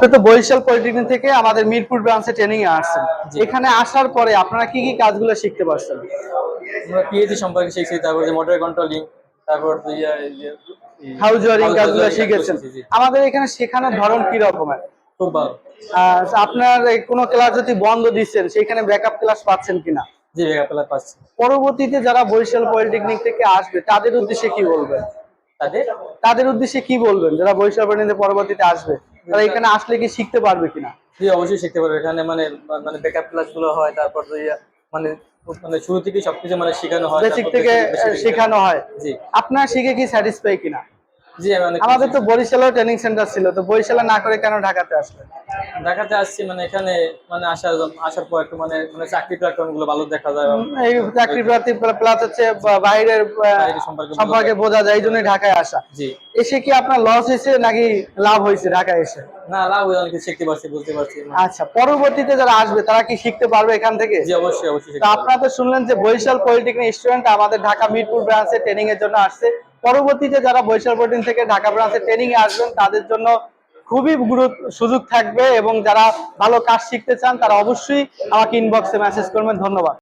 আপনি তো বরিশাল পলিটেকনিক থেকে আমাদের মিরপুর ব্রাঞ্চে ট্রেনিং এ আসছেন। এখানে আসার পরে আপনারা কি কি কাজগুলো শিখতে পারছেন? আমরা পিএইচডি সম্পর্কে শিখছি তারপর যে মোটর কন্ট্রোলিং তারপর house কাজগুলো শিখেছেন। আমাদের এখানে শেখানোর ধরন কি রকমের? খুব ভালো। আপনার এই কোনো ক্লাস যদি বন্ধ দিচ্ছেন সেখানে ব্যাকআপ ক্লাস পাচ্ছেন কিনা? জি বেগা পেলা পাচ্ছি। পরবর্তীতে যারা বরিশাল পলিটেকনিক থেকে আসবে তাদের উদ্দেশ্যে কি বলবেন? তাদের? তাদের উদ্দেশ্যে কি বলবেন যারা বরিশাল পলিটেকনিক পরবর্তীতে আসবে? তারা এখানে আসলে কি শিখতে পারবে কিনা? জি অবশ্যই শিখতে পারবে। এখানে মানে মানে ব্যাকআপ ক্লাসগুলো হয় তারপর মানে মানে শুরু থেকে সবকিছু মানে শেখানো হয় বেসিক থেকে শেখানো হয়। জি। আপনার শিখে কি স্যাটিসফাই কিনা? জি আমাদের তো বরিশালেও ট্রেনিং সেন্টার ছিল তো বরিশালে না করে কেন ঢাকাতে আসলেন? ঢাকাতে আসছি মানে এখানে মানে আসার আসার পর একটু মানে মানে চাকরি প্ল্যাটফর্মগুলো ভালো দেখা যায়। এই চাকরি প্রার্থী প্লাস হচ্ছে বাইরের সম্পর্কে বোঝা যায়। এই জন্যই ঢাকায় আসা। জি। এসে কি আপনার লস হয়েছে নাকি লাভ হয়েছে ঢাকায় এসে? না লাভ অনেক শিখতে পারছি বুঝতে পারছি। আচ্ছা পরবর্তীতে যারা আসবে তারা কি শিখতে পারবে এখান থেকে? জি অবশ্যই অবশ্যই তো আপনারা তো শুনলেন যে বরিশাল পলিটেকনিক স্টুডেন্ট আমাদের ঢাকা মিরপুর ব্রাঞ্চে ট্রেনিং এর জন্য আসছে। পরবর্তীতে যারা বৈশাল প্রোটিন থেকে ঢাকা ব্রাঞ্চে ট্রেনিং এ আসবেন, তাদের জন্য খুবই গুরুত্ব সুযোগ থাকবে এবং যারা ভালো কাজ শিখতে চান, তারা অবশ্যই আমাকে ইনবক্সে মেসেজ করবেন। ধন্যবাদ।